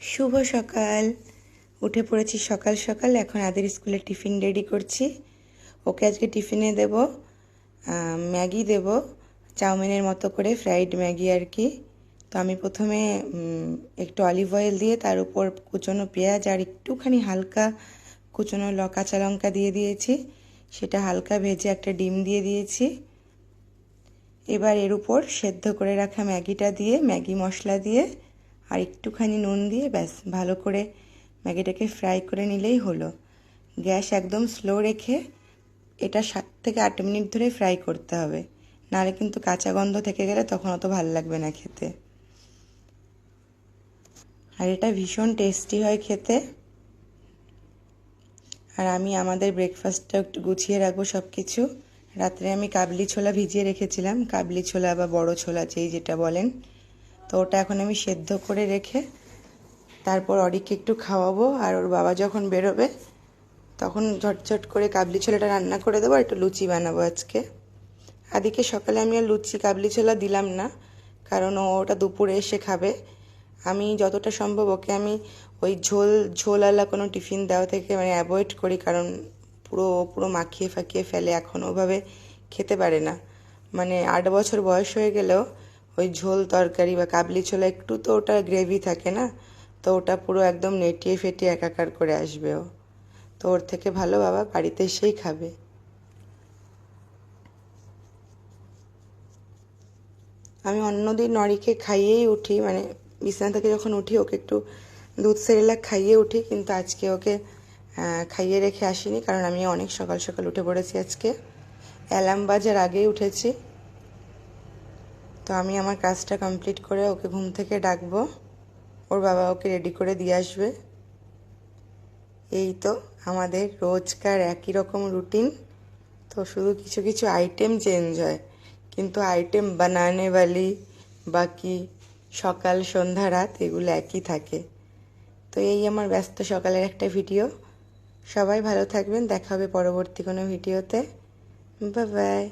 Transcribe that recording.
শুভ সকাল। উঠে পড়েছি সকাল সকাল, এখন আদের স্কুলে টিফিন রেডি করছি। ওকে আজকে টিফিনে দেব ম্যাগি দেব, চাউমিনের মতো করে ফ্রাইড ম্যাগি আর কি। তো আমি প্রথমে একটু অলিভ অয়েল দিয়ে তার উপর কুচনো পেঁয়াজ আর একটুখানি হালকা কুচনো ল- কাঁচা লঙ্কা দিয়ে দিয়েছি। সেটা হালকা ভেজে একটা ডিম দিয়ে দিয়েছি। এবার এর উপর সেদ্ধ করে রাখা ম্যাগিটা দিয়ে, ম্যাগি মশলা দিয়ে আর একটুখানি নুন দিয়ে ব্যাস, ভালো করে ম্যাগিটাকে ফ্রাই করে নিলেই হলো। গ্যাস একদম স্লো রেখে এটা সাত থেকে আট মিনিট ধরে ফ্রাই করতে হবে। নাহলে কিন্তু কাঁচা গন্ধ থেকে গেলে তখন অত ভালো লাগবে না খেতে। আর এটা ভীষণ টেস্টি হয় খেতে। আর আমি আমাদের ব্রেকফাস্টটা একটু গুছিয়ে রাখব সব কিছু রাত্রে আমি কাবলি ছোলা ভিজিয়ে রেখেছিলাম। কাবলি ছোলা বা বড় ছোলা যেই যেটা বলেন। তো ওটা এখন আমি সেদ্ধ করে রেখে তারপর অরিককে একটু খাওয়াবো। আর ওর বাবা যখন বেরোবে, তখন ঝটঝট করে কাবলি ছোলাটা রান্না করে দেবো আর একটু লুচি বানাবো আজকে। আদিকে সকালে আমি আর লুচি কাবলি ছোলা দিলাম না, কারণ ওটা দুপুরে এসে খাবে। আমি যতটা সম্ভব ওকে আমি ওই ঝোল, ঝোলওয়ালা কোনো টিফিন দেওয়া থেকে মানে অ্যাভয়েড করি, কারণ পুরো পুরো মাখিয়ে ফাঁকিয়ে ফেলে, এখন ওভাবে খেতে পারে না। মানে আট বছর বয়স হয়ে গেলেও ওই ঝোল তরকারি বা কাবলি ছোলা, একটু তো ওটা গ্রেভি থাকে না? তো ওটা পুরো একদম নেটিয়ে ফেটিয়ে একাকার করে আসবে ও। তো ওর থেকে ভালো বাবা বাড়িতে এসেই খাবে। আমি অন্যদিন নরিকে খাইয়েই উঠি মানে বিছানা থেকে যখন উঠি, ওকে একটু দুধ সেরেলাক খাইয়ে উঠি, কিন্তু আজকে ওকে খাইয়ে রেখে আসিনি, কারণ আমি অনেক সকাল সকাল উঠে পড়েছি আজকে। অ্যালার্ম বাজার আগেই উঠেছি। তো আমি আমার কাজটা কমপ্লিট করে ওকে ঘুম থেকে ডাকবো। ওর বাবা ওকে রেডি করে দিয়ে আসবে। এই তো আমাদের রোজকার একই রকম রুটিন তো শুধু কিছু কিছু আইটেম চেঞ্জ হয়। কিন্তু আইটেম বানানে বালি, বাকি সকাল, সন্ধ্যা, রাত এগুলো একই থাকে। তো এই আমার ব্যস্ত সকালের একটা ভিডিও সবাই ভালো থাকবেন। দেখা হবে পরবর্তী কোনো ভিডিওতে বাই বাই